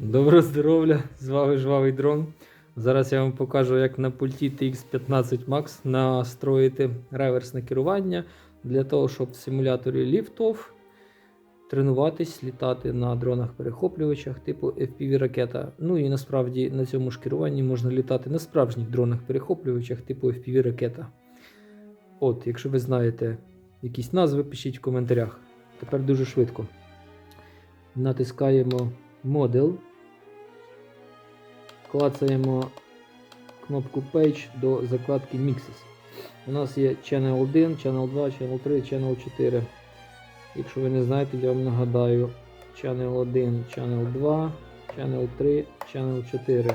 Доброго здоров'я! З вами жвавий дрон. Зараз я вам покажу, як на пульті TX15 Max настроїти реверсне керування для того, щоб в симуляторі ліфтов тренуватись, літати на дронах-перехоплювачах типу FPV ракета. Ну і насправді на цьому ж керуванні можна літати на справжніх дронах-перехоплювачах типу FPV ракета. От, якщо ви знаєте якісь назви, пишіть в коментарях. Тепер дуже швидко. Натискаємо Model. Клацаємо кнопку Page до закладки Mixes. У нас є Channel 1, Channel 2, Channel 3, Channel 4. Якщо ви не знаєте, я вам нагадаю Channel 1, Channel 2, Channel 3, Channel 4.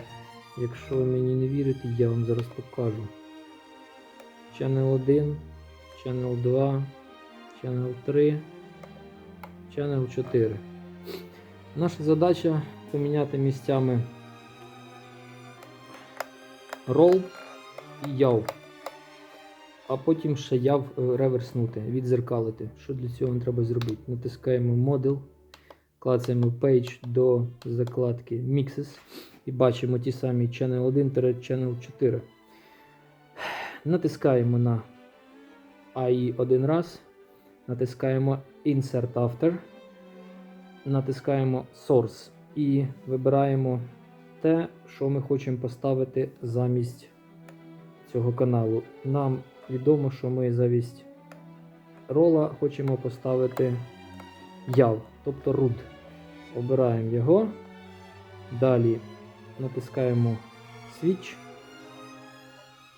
Якщо ви мені не вірите, я вам зараз покажу. Channel 1, Channel 2, Channel 3, Channel 4. Наша задача поміняти місцями рол і яв. А потім ще яв е, реверснути, відзеркалити. Що для цього треба зробити? Натискаємо Model, клацаємо Page до закладки Mixes і бачимо ті самі Channel 1 Channel 4. Натискаємо на AI один раз. Натискаємо Insert After. Натискаємо Source і вибираємо те, що ми хочемо поставити замість цього каналу. Нам відомо, що ми замість рола хочемо поставити яв, тобто root. Обираємо його. Далі натискаємо Switch.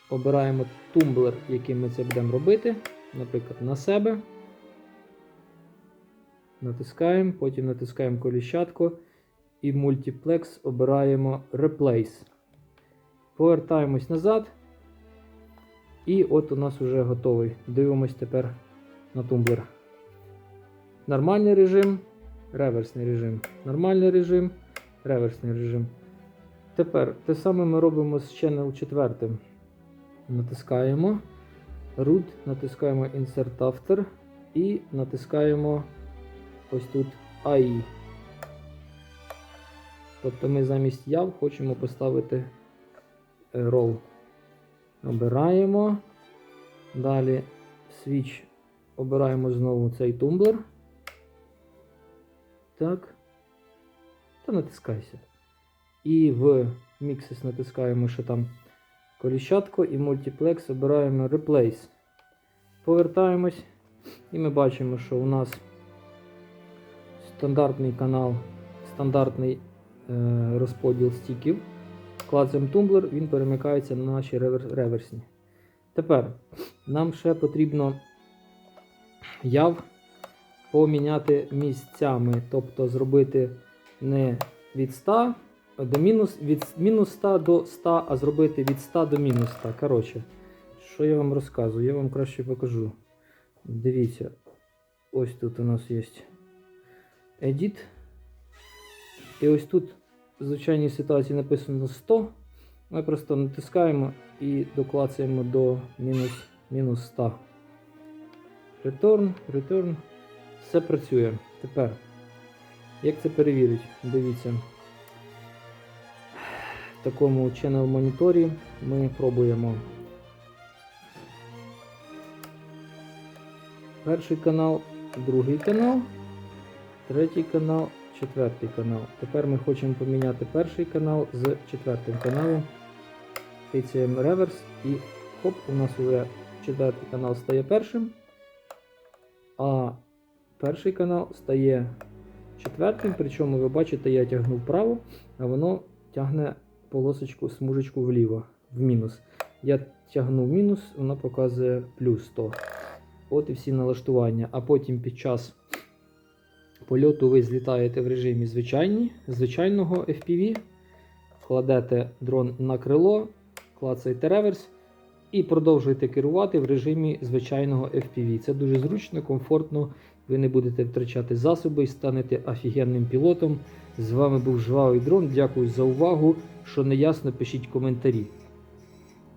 Обираємо тумблер, яким ми це будемо робити, наприклад, на себе. Натискаємо, потім натискаємо коліщатку і мультиплекс обираємо Replace. Повертаємось назад. І от у нас вже готовий. Дивимось тепер на тумблер. Нормальний режим, реверсний режим. Нормальний режим, реверсний режим. Тепер те саме ми робимо з Channel 4. Натискаємо Root, натискаємо Insert After і натискаємо ось тут AI. Тобто ми замість яв хочемо поставити рол. Обираємо. Далі Switch обираємо знову цей тумблер. Так. Та натискайся. І в Mixes натискаємо, що там коліщатку і Multiplex обираємо Replace. Повертаємось. І ми бачимо, що у нас стандартний канал, стандартний е, розподіл стіків. Клацаємо тумблер, він перемикається на наші реверсні. Тепер нам ще потрібно яв поміняти місцями, тобто зробити не від 100 до мінус, від мінус 100 до 100, а зробити від 100 до мінус 100. Коротше, що я вам розказую? Я вам краще покажу. Дивіться, ось тут у нас є Edit. І ось тут в звичайній ситуації написано 100. Ми просто натискаємо і доклацаємо до мінус, мінус 100. Return, return. Все працює. Тепер, як це перевірити? Дивіться. В такому channel моніторі ми пробуємо перший канал, другий канал, третій канал, четвертий канал. Тепер ми хочемо поміняти перший канал з четвертим каналом. Тицяємо реверс і хоп, у нас вже четвертий канал стає першим. А перший канал стає четвертим. Причому ви бачите, я тягну вправо, а воно тягне полосочку, смужечку вліво, в мінус. Я тягну в мінус, воно показує плюс 100. От і всі налаштування. А потім під час польоту ви злітаєте в режимі звичайні, звичайного FPV, кладете дрон на крило, клацаєте реверс і продовжуєте керувати в режимі звичайного FPV. Це дуже зручно, комфортно. Ви не будете втрачати засоби і станете офігенним пілотом. З вами був Жвавий Дрон. Дякую за увагу. Що не ясно, пишіть коментарі.